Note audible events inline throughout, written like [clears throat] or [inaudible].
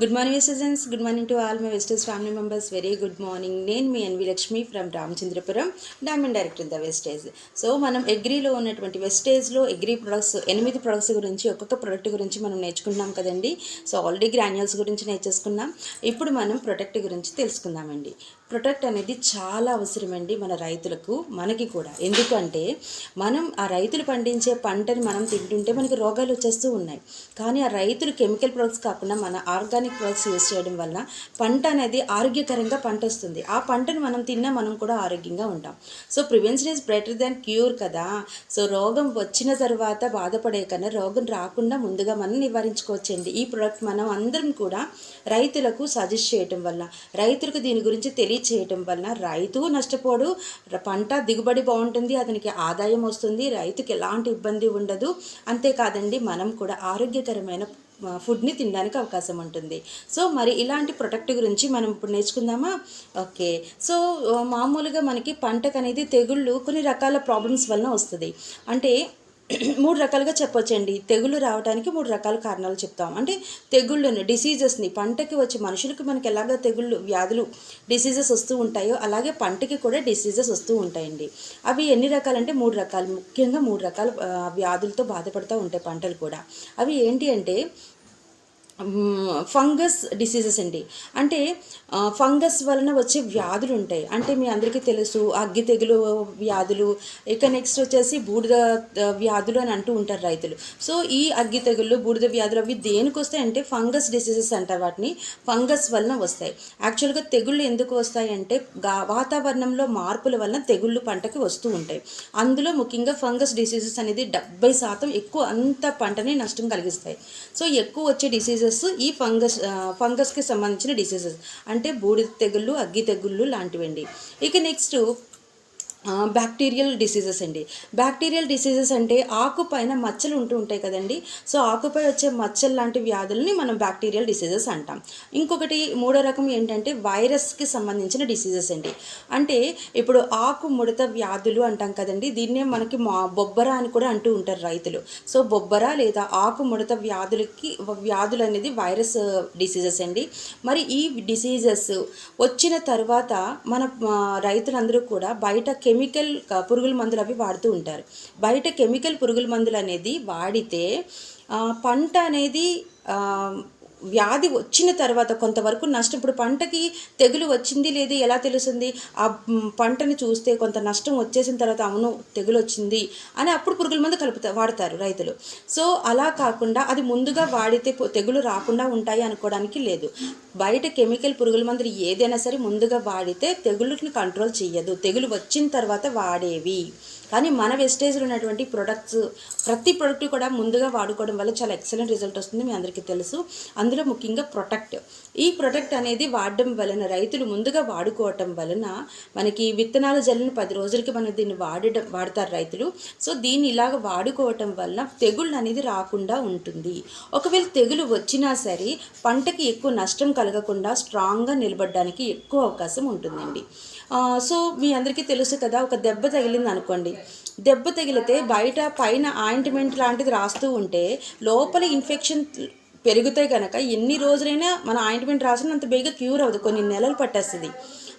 Good morning citizens good morning to all my westers family members very good morning నేను మీ N V Lakshmi from Ramachandrapuram diamond director the Vestige so మనం అగ్రీలో ఉన్నటువంటి వెస్టేజ్లో agri products ఎనిమిది products గురించి ఒక్కొక్క product గురించి మనం నేర్చుకుంటున్నాం కదండి. సో ఆల్రెడీ గ్రాన్యూల్స్ గురించి నేర్చేసుకున్నాం. ఇప్పుడు మనం ప్రొడక్ట్ గురించి తెలుసుకుందామండి. ప్రొడక్ట్ అనేది చాలా అవసరమండి మన రైతులకు మనకి కూడా. ఎందుకంటే మనం ఆ రైతులు పండించే పంటని మనం తింటుంటే మనకి రోగాలు వచ్చేస్తూ ఉన్నాయి. కానీ ఆ రైతులు కెమికల్ ప్రొడక్ట్స్ కాకుండా మన ఆర్గానిక్ ప్రొడక్ట్స్ యూజ్ చేయడం వల్ల పంట అనేది ఆరోగ్యకరంగా పంట వస్తుంది ఆ పంటను మనం తిన్నా మనం కూడా ఆరోగ్యంగా ఉంటాం. So prevention is better than cure కదా. సో రోగం వచ్చిన తర్వాత బాధపడే కన్నా రోగం రాకుండా ముందుగా మనం నివారించుకోవచ్చండి. ఈ ప్రోడక్ట్ మనం అందరం కూడా రైతులకు సజెస్ట్ చేయటం వల్ల రైతులకు దీని గురించి తెలియ చేయటం వలన రైతు నష్టపోడు. పంట దిగుబడి బాగుంటుంది అతనికి ఆదాయం వస్తుంది రైతుకి ఎలాంటి ఇబ్బంది ఉండదు. అంతేకాదండి మనం కూడా ఆరోగ్యకరమైన ఫుడ్ని తినడానికి అవకాశం ఉంటుంది. సో మరి ఇలాంటి ప్రొడక్ట్ గురించి మనం ఇప్పుడు నేర్చుకుందామా? ఓకే. సో మామూలుగా మనకి పంటకు అనేది తెగుళ్ళు కొన్ని రకాల ప్రాబ్లమ్స్ వలన వస్తుంది. అంటే [clears throat] మూడు రకాలుగా చెప్పొచ్చండి. తెగుళ్ళు రావడానికి మూడు రకాల కారణాలు చెప్తాం. అంటే తెగుళ్ళను డిసీజెస్ని పంటకి వచ్చే మనుషులకి మనకి ఎలాగ తెగుళ్ళు వ్యాధులు డిసీజెస్ వస్తూ ఉంటాయో అలాగే పంటకి కూడా డిసీజెస్ వస్తూ ఉంటాయండి. అవి ఎన్ని రకాలంటే మూడు రకాలు. ముఖ్యంగా మూడు రకాల వ్యాధులతో బాధపడుతూ ఉంటాయి పంటలు కూడా. అవి ఏంటి అంటే ఫంగస్ డిసీజెస్ అండి. అంటే ఫంగస్ వలన వచ్చే వ్యాధులు ఉంటాయి. అంటే మీ అందరికీ తెలుసు అగ్గి తెగులు వ్యాధులు ఇక నెక్స్ట్ వచ్చేసి బూడిద వ్యాధులు అని అంటూ ఉంటారు రైతులు. సో ఈ అగ్గి తెగుళ్ళు బూడిద వ్యాధులు అవి దేనికి వస్తాయి అంటే ఫంగస్ డిసీజెస్ అంటారు వాటిని. ఫంగస్ వలన వస్తాయి. యాక్చువల్గా తెగుళ్ళు ఎందుకు వస్తాయి అంటే వాతావరణంలో మార్పుల వలన తెగుళ్ళు పంటకి వస్తూ ఉంటాయి. అందులో ముఖ్యంగా ఫంగస్ డిసీజెస్ అనేది డెబ్బై శాతం ఎక్కువ అంత పంటని నష్టం కలిగిస్తాయి. సో ఎక్కువ వచ్చే డిసీజెస్ ఈ ఫంగస్ ఫంగస్కి సంబంధించిన డిసీజెస్ అంటే బూడిద తెగుళ్ళు అగ్గి తెగుళ్ళు లాంటివండి. ఇక నెక్స్ట్ బ్యాక్టీరియల్ డిసీజెస్ అండి. బ్యాక్టీరియల్ డిసీజెస్ అంటే ఆకు పైన మచ్చలు ఉంటూ ఉంటాయి కదండి. సో ఆకుపై వచ్చే మచ్చలు లాంటి వ్యాధుల్ని మనం బ్యాక్టీరియల్ డిసీజెస్ అంటాం. ఇంకొకటి మూడో రకం ఏంటంటే వైరస్కి సంబంధించిన డిసీజెస్ అండి. అంటే ఇప్పుడు ఆకు ముడత వ్యాధులు అంటాం కదండి. దీన్నే మనకి మా బొబ్బర అని కూడా అంటూ ఉంటారు రైతులు. సో బొబ్బర లేదా ఆకు ముడత వ్యాధులకి వ్యాధులు అనేది వైరస్ డిసీజెస్ అండి. మరి ఈ డిసీజెస్ వచ్చిన తర్వాత మన రైతులందరూ కూడా బయట కెమికల్ పురుగుల మందులు అవి వాడుతూ ఉంటారు. బయట కెమికల్ పురుగుల మందులు అనేది వాడితే పంట అనేది వ్యాధి వచ్చిన తర్వాత కొంతవరకు నష్టం ఇప్పుడు పంటకి తెగులు వచ్చింది లేదు ఎలా తెలుస్తుంది? ఆ పంటని చూస్తే కొంత నష్టం వచ్చేసిన తర్వాత అవును తెగులు వచ్చింది అని అప్పుడు పురుగుల మందు కలుపుతా వాడతారు రైతులు. సో అలా కాకుండా అది ముందుగా వాడితే తెగులు రాకుండా ఉంటాయి అనుకోవడానికి లేదు. బయట కెమికల్ పురుగుల మందులు ఏదైనా సరే ముందుగా వాడితే తెగులుని కంట్రోల్ చేయదు తెగులు వచ్చిన తర్వాత వాడేవి. కానీ మన వెస్టేజ్లో ఉన్నటువంటి ప్రొడక్ట్స్ ప్రతి ప్రొడక్ట్ కూడా ముందుగా వాడుకోవడం వల్ల చాలా ఎక్సలెంట్ రిజల్ట్ వస్తుంది మీ అందరికీ తెలుసు. అందులో ముఖ్యంగా ప్రొటెక్ట్. ఈ ప్రొటెక్ట్ అనేది వాడడం వలన రైతులు ముందుగా వాడుకోవటం వలన మనకి విత్తనాల జల్లిని పది రోజులకి మనం దీన్ని వాడడం వాడతారు రైతులు. సో దీన్ని ఇలాగ వాడుకోవటం వల్ల తెగుళ్ళు అనేది రాకుండా ఉంటుంది. ఒకవేళ తెగులు వచ్చినా సరే పంటకి ఎక్కువ నష్టం కలగకుండా స్ట్రాంగ్గా నిలబడడానికి ఎక్కువ అవకాశం ఉంటుందండి. సో మీ అందరికీ తెలుసు కదా ఒక దెబ్బ తగిలింది అనుకోండి. దెబ్బ తగిలితే బయట పైన ఆయింట్మెంట్ లాంటిది రాస్తూ ఉంటే లోపల ఇన్ఫెక్షన్ పెరుగుతాయి కనుక ఎన్ని రోజులైనా మన ఆయింట్మెంట్ రాసిన అంత బేగా క్యూర్ అవ్వదు. కొన్ని నెలలు పట్టేస్తుంది.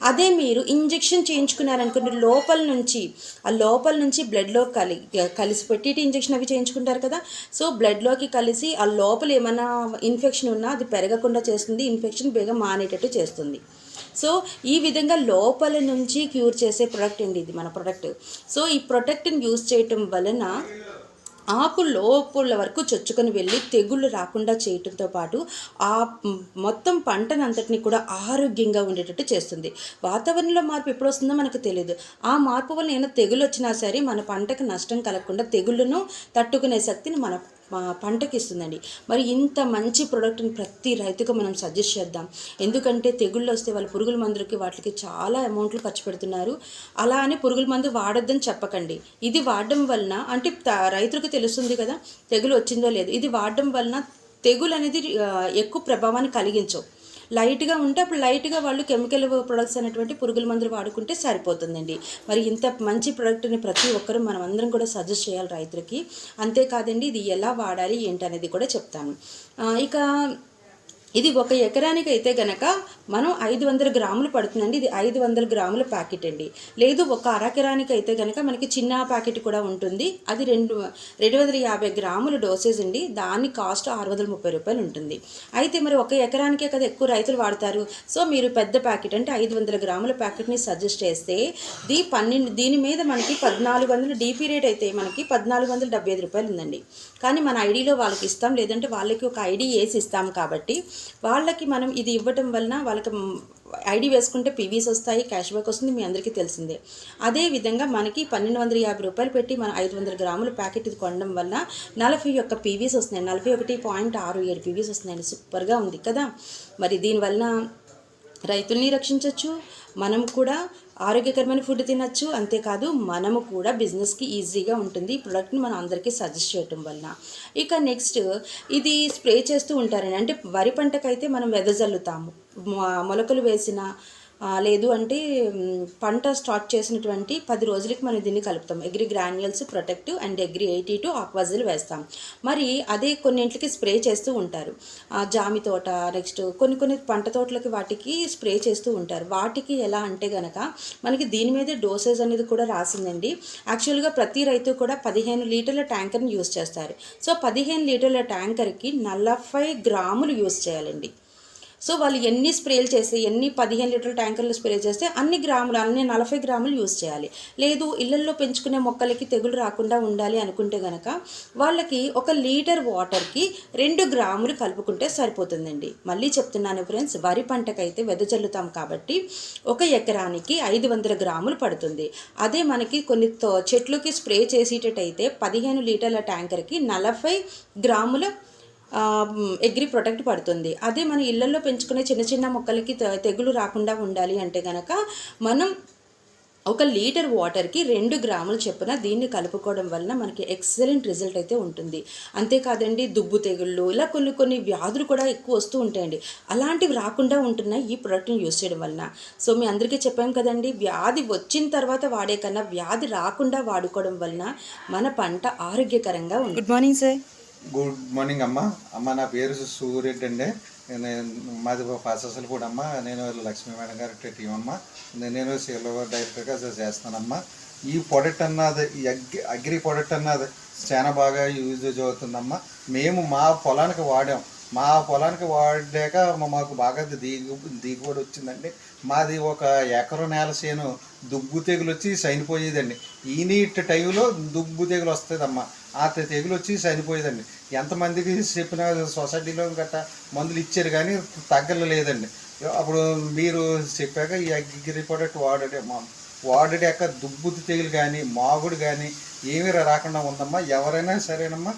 అదే మీరు ఇంజెక్షన్ చేయించుకున్నారనుకోండి లోపల నుంచి ఆ లోపల నుంచి బ్లడ్లో కలి కలిసి పెట్టి ఇంజెక్షన్ అవి చేయించుకుంటారు కదా. సో బ్లడ్లోకి కలిసి ఆ లోపల ఏమైనా ఇన్ఫెక్షన్ ఉన్నా అది పెరగకుండా చేస్తుంది. ఇన్ఫెక్షన్ బేగా మానేటట్టు చేస్తుంది. సో ఈ విధంగా లోపల నుంచి క్యూర్ చేసే ప్రొడక్ట్ అండి ఇది మన ప్రొడక్ట్. సో ఈ ప్రొడక్ట్ని యూజ్ చేయటం వలన ఆకు లోపల వరకు చొచ్చుకొని వెళ్ళి తెగుళ్ళు రాకుండా చేయటంతో పాటు ఆ మొత్తం పంటనంతటిని కూడా ఆరోగ్యంగా ఉండేటట్టు చేస్తుంది. వాతావరణంలో మార్పు ఎప్పుడు వస్తుందో మనకు తెలియదు ఆ మార్పు వల్ల ఏమైనా తెగులు వచ్చినా సరే మన పంటకు నష్టం కలగకుండా తెగుళ్ళను తట్టుకునే శక్తిని మన పంటకి ఇస్తుందండి. మరి ఇంత మంచి ప్రోడక్ట్ని ప్రతి రైతుకు మనం సజెస్ట్ చేద్దాం. ఎందుకంటే తెగుళ్ళు వస్తే వాళ్ళు పురుగుల మందులకి వాటికి చాలా అమౌంట్లు ఖర్చు పెడుతున్నారు. అలా అని పురుగుల మందు వాడొద్దని చెప్పకండి. ఇది వాడడం వలన అంటే రైతులకు తెలుస్తుంది కదా తెగులు వచ్చిందో లేదు. ఇది వాడడం వలన తెగులు అనేది ఎక్కువ ప్రభావాన్ని కలిగించవు. లైట్గా ఉంటే అప్పుడు లైట్గా వాళ్ళు కెమికల్ ప్రొడక్ట్స్ అనేటువంటి పురుగుల మందులు వాడుకుంటే సరిపోతుందండి. మరి ఇంత మంచి ప్రోడక్ట్ని ప్రతి ఒక్కరూ మనం అందరం కూడా సజెస్ట్ చేయాలి రైతులకి. అంతేకాదండి ఇది ఎలా వాడాలి ఏంటి అనేది కూడా చెప్తాను. ఇక ఇది ఒక ఎకరానికి అయితే గనక మనం ఐదు వందల గ్రాములు పడుతుందండి. ఇది ఐదు వందల గ్రాముల ప్యాకెట్ అండి. లేదు ఒక అరకెరానికైతే అయితే గనక మనకి చిన్న ప్యాకెట్ కూడా ఉంటుంది. అది రెండు రెండు వందల యాభై గ్రాముల డోసేజ్ అండి. దాని కాస్ట్ ఆరు వందల ముప్పై రూపాయలు ఉంటుంది. అయితే మరి ఒక ఎకరానికే కదా ఎక్కువ రైతులు వాడతారు. సో మీరు పెద్ద ప్యాకెట్ అంటే ఐదు వందల గ్రాముల ప్యాకెట్ని సజెస్ట్ చేస్తే దీ పన్నెండు దీని మీద మనకి పద్నాలుగు వందల డీపీ రేట్ అయితే మనకి పద్నాలుగు వందల డెబ్బై ఐదు రూపాయలు ఉందండి. కానీ మన ఐడిలో వాళ్ళకి ఇస్తాం. లేదంటే వాళ్ళకి ఒక ఐడి వేసి ఇస్తాం కాబట్టి వాళ్ళకి మనం ఇది ఇవ్వటం వలన వాళ్ళకి ఐడి వేసుకుంటే పీవీస్ వస్తాయి క్యాష్ బ్యాక్ వస్తుంది మీ అందరికీ తెలిసిందే. అదే విధంగా మనకి పన్నెండు వందల యాభై రూపాయలు పెట్టి మనం ఐదు వందల గ్రాముల ప్యాకెట్ ఇది కొనడం వల్ల నలభై ఒక్క పీవీస్ వస్తున్నాయి. నలభై ఒకటి పాయింట్ ఆరు ఏడు పీవీస్ వస్తున్నాయండి. సూపర్గా ఉంది కదా. మరి దీనివల్ల రైతుల్ని రక్షించవచ్చు మనం కూడా ఆరోగ్యకరమైన ఫుడ్ తినచ్చు. అంతేకాదు మనము కూడా బిజినెస్కి ఈజీగా ఉంటుంది. ఈ ప్రోడక్ట్ని మనం అందరికీ సజెస్ట్ చేయటం వలన. ఇక నెక్స్ట్ ఇది స్ప్రే చేస్తూ ఉంటారండి. అంటే వరి పంటకైతే మనం వెదజల్లుతాము. మొలకలు వేసిన లేదు అంటే పంట స్టార్ట్ చేసినటువంటి పది రోజులకి మనం దీన్ని కలుపుతాం. Agri granules protective and agri eighty two ఆక్వాజిల్ వేస్తాం. మరి అదే కొన్నింటికి స్ప్రే చేస్తూ ఉంటారు. జామి తోట నెక్స్ట్ కొన్ని కొన్ని పంట తోటలకి వాటికి స్ప్రే చేస్తూ ఉంటారు. వాటికి ఎలా అంటే గనక మనకి దీని మీద డోసేజ్ అనేది కూడా రాసిందండి. యాక్చువల్గా ప్రతి రైతు కూడా పదిహేను లీటర్ల ట్యాంకర్ని యూస్ చేస్తారు. సో పదిహేను లీటర్ల ట్యాంకర్కి నలభై గ్రాములు యూస్ చేయాలండి. సో వాళ్ళు ఎన్ని స్ప్రేలు చేస్తే ఎన్ని పదిహేను లీటర్ల ట్యాంకర్లు స్ప్రే చేస్తే అన్ని గ్రాములు అన్ని నలభై గ్రాములు యూజ్ చేయాలి. లేదు ఇళ్ళల్లో పెంచుకునే మొక్కలకి తెగులు రాకుండా ఉండాలి అనుకుంటే గనక వాళ్ళకి ఒక లీటర్ వాటర్కి రెండు గ్రాములు కలుపుకుంటే సరిపోతుందండి. మళ్ళీ చెప్తున్నాను ఫ్రెండ్స్ వరి పంటకైతే వెదజల్లుతాం కాబట్టి ఒక ఎకరానికి ఐదు వందల గ్రాములు పడుతుంది. అదే మనకి కొన్ని తో- చెట్లుకి స్ప్రే చేసేటట్టయితే పదిహేను లీటర్ల ట్యాంకర్కి నలభై గ్రాముల ఎగ్రి ప్రొటెక్ట్ పడుతుంది. అదే మన ఇళ్ళలో పెంచుకునే చిన్న చిన్న మొక్కలకి తెగులు రాకుండా ఉండాలి అంటే కనుక మనం ఒక లీటర్ వాటర్కి రెండు గ్రాములు చొప్పున దీన్ని కలుపుకోవడం వలన మనకి ఎక్సలెంట్ రిజల్ట్ అయితే ఉంటుంది. అంతేకాదండి దుబ్బు తెగుళ్ళు ఇలా కొన్ని కొన్ని వ్యాధులు కూడా ఎక్కువ వస్తూ ఉంటాయండి. అలాంటివి రాకుండా ఉంటున్నాయి ఈ ప్రోడక్ట్ని యూస్ చేయడం వలన. సో మీ అందరికీ చెప్పాం కదండి వ్యాధి వచ్చిన తర్వాత వాడే కన్నా వ్యాధి రాకుండా వాడుకోవడం వలన మన పంట ఆరోగ్యకరంగా ఉంది good morning sir good morning అమ్మ. అమ్మ నా పేరు సూర్యరెడ్డి అండి. నేను మాది పాససలు కూడా అమ్మ. నేను లక్ష్మీ మేడం గారి టీం అమ్మ. నేను సిల్వర్ డైరెక్టర్గా చేస్తానమ్మా ఈ ప్రోడక్ట్ అన్నది ఈ అగ్రి అగ్రి ప్రోడక్ట్ అన్నది చాలా బాగా యూజ్ అవుతుందమ్మా మేము మా పొలానికి వాడాం. మా పొలానికి వాడలేక మాకు బాగా దిగు దిగుబడి వచ్చిందండి. మాది ఒక ఎకరం నేల చేను దుబ్బు తెగులు వచ్చి చనిపోయేదండి. ఈ నీట్ టైంలో దుబ్బు తెగులు వస్తుందమ్మా. ఆ తెగులు వచ్చి చనిపోయేదండి. ఎంతమందికి చెప్పిన సొసైటీలో గట్రా మందులు ఇచ్చారు కానీ తగ్గలేదండి. అప్పుడు మీరు చెప్పాక ఈ అగ్రి ప్రొడక్ట్ వాడడే మా వాడడి యొక్క తెగులు కానీ మాగుడు కానీ ఏమీ రాకుండా ఉందమ్మా. ఎవరైనా సరేనమ్మా.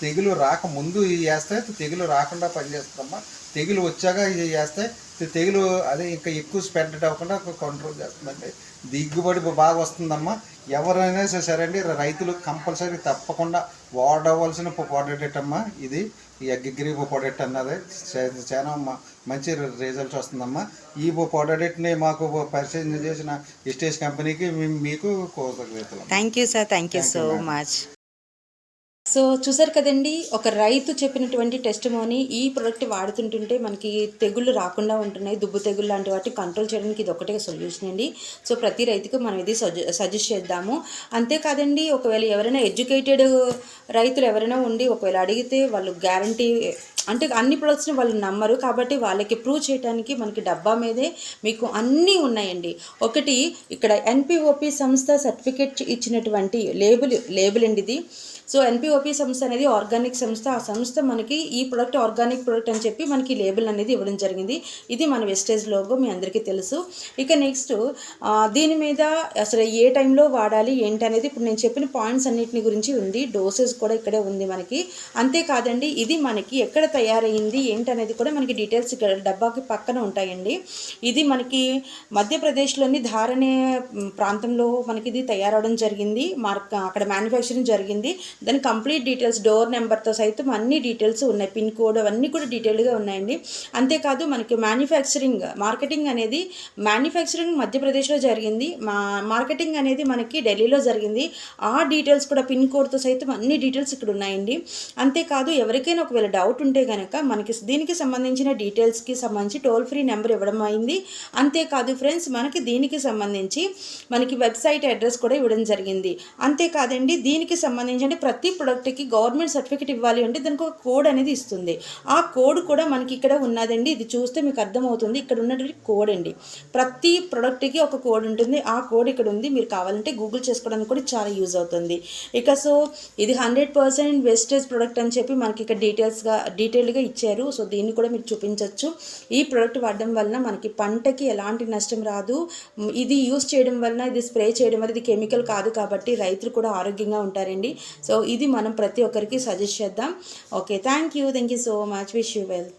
తెగులు రాకముందు ఇది వేస్తే తెగులు రాకుండా పనిచేస్తుందమ్మా తెగులు వచ్చాక ఇది వేస్తే తె- తెగులు అదే ఇంకా ఎక్కువ స్ప్రెడ్ అవ్వకుండా కంట్రోల్ చేస్తుందండి. దిగుబడి బాగా వస్తుందమ్మా. ఎవరైనా సరే సరే అండి రైతులు కంపల్సరీ తప్పకుండా వాడవలసిన ప్రోడక్ట్ అమ్మా ఇది. ఈ అగ్గిగిరి ప్రోడక్ట్ అన్నది చాలా మంచి రిజల్ట్స్ వస్తుందమ్మా. ఈ ప్రోడక్ట్ని మాకు పరిచయం చేసిన ఇస్టేజ్ కంపెనీకి మీకు కృతజ్ఞతలు thank you sir thank you so much so చూసారు కదండి ఒక రైతు చెప్పినటువంటి టెస్ట్ ఈ ప్రొడక్ట్ వాడుతుంటుంటే మనకి తెగుళ్ళు రాకుండా ఉంటున్నాయి దుబ్బు తెగుళ్ళు లాంటి వాటిని కంట్రోల్ చేయడానికి ఇది ఒకటే సొల్యూషన్ అండి. సో ప్రతి రైతుకు మనం ఇది సజెస్ట్ చేద్దాము. అంతేకాదండి ఒకవేళ ఎవరైనా ఎడ్యుకేటెడ్ రైతులు ఎవరైనా ఉండి ఒకవేళ అడిగితే వాళ్ళు గ్యారంటీ అంటే అన్ని ప్రొడక్ట్స్ని వాళ్ళు నమ్మరు. కాబట్టి వాళ్ళకి ప్రూవ్ చేయడానికి మనకి డబ్బా మీదే మీకు అన్నీ ఉన్నాయండి. ఒకటి ఇక్కడ ఎన్పిఓపి సంస్థ సర్టిఫికేట్ ఇచ్చినటువంటి లేబుల్ లేబుల్ అండి ఇది. సో ఎన్పిఓపి సంస్థ అనేది ఆర్గానిక్ సంస్థ. ఆ సంస్థ మనకి ఈ ప్రొడక్ట్ ఆర్గానిక్ ప్రొడక్ట్ అని చెప్పి మనకి లేబుల్ అనేది ఇవ్వడం జరిగింది. ఇది మన వెస్టేజ్ లోగో మీ అందరికీ తెలుసు. ఇక నెక్స్ట్ దీని మీద అసలు ఏ టైంలో వాడాలి ఏంటి అనేది ఇప్పుడు నేను చెప్పిన పాయింట్స్ అన్నిటిని గురించి ఉంది. డోసెస్ కూడా ఇక్కడే ఉంది మనకి. అంతేకాదండి ఇది మనకి ఎక్కడ తయారైంది ఏంటి అనేది కూడా మనకి డీటెయిల్స్ ఇక్కడ డబ్బాకి పక్కన ఉంటాయండి. ఇది మనకి మధ్యప్రదేశ్లోని ధారణే ప్రాంతంలో మనకి ఇది తయారవడం జరిగింది. మార్క్ అక్కడ మ్యానుఫ్యాక్చరింగ్ జరిగింది. దాని కంప్లీట్ డీటెయిల్స్ డోర్ నెంబర్తో సైతం అన్ని డీటెయిల్స్ ఉన్నాయి. పిన్ కోడ్ అవన్నీ కూడా డీటెయిల్గా ఉన్నాయండి. అంతేకాదు మనకి మ్యానుఫ్యాక్చరింగ్ మార్కెటింగ్ అనేది మ్యానుఫ్యాక్చరింగ్ మధ్యప్రదేశ్లో జరిగింది. మా మార్కెటింగ్ అనేది మనకి ఢిల్లీలో జరిగింది. ఆ డీటెయిల్స్ కూడా పిన్ కోడ్తో సైతం అన్ని డీటెయిల్స్ ఇక్కడ ఉన్నాయండి. అంతేకాదు ఎవరికైనా ఒకవేళ డౌట్ ఉంటే కనుక మనకి దీనికి సంబంధించిన డీటెయిల్స్కి సంబంధించి టోల్ ఫ్రీ నెంబర్ ఇవ్వడం అయింది. అంతేకాదు ఫ్రెండ్స్ మనకి దీనికి సంబంధించి మనకి వెబ్సైట్ అడ్రస్ కూడా ఇవ్వడం జరిగింది. అంతేకాదండి దీనికి సంబంధించి ప్రతి ప్రొడక్ట్కి గవర్నమెంట్ సర్టిఫికేట్ ఇవ్వాలి అంటే దానికి ఒక కోడ్ అనేది ఇస్తుంది. ఆ కోడ్ కూడా మనకి ఇక్కడ ఉన్నదండి. ఇది చూస్తే మీకు అర్థమవుతుంది. ఇక్కడ ఉన్నటువంటి కోడ్ అండి. ప్రతి ప్రొడక్ట్కి ఒక కోడ్ ఉంటుంది. ఆ కోడ్ ఇక్కడ ఉంది. మీరు కావాలంటే గూగుల్ చేసుకోవడానికి కూడా చాలా యూజ్ అవుతుంది. ఇక సో ఇది హండ్రెడ్ పర్సెంట్ వేస్టేజ్ ప్రొడక్ట్ అని చెప్పి మనకి ఇక్కడ డీటెయిల్స్గా డీటెయిల్గా ఇచ్చారు. సో దీన్ని కూడా మీరు చూపించవచ్చు ఈ ప్రోడక్ట్ వాడడం వలన మనకి పంటకి ఎలాంటి నష్టం రాదు. ఇది యూస్ చేయడం వలన ఇది స్ప్రే చేయడం వల్ల ఇది కెమికల్ కాదు కాబట్టి రైతులు కూడా ఆరోగ్యంగా ఉంటారండి. సో సో ఇది మనం ప్రతి ఒక్కరికి సజెస్ట్ చేద్దాం. Okay thank you thank you so much wish you well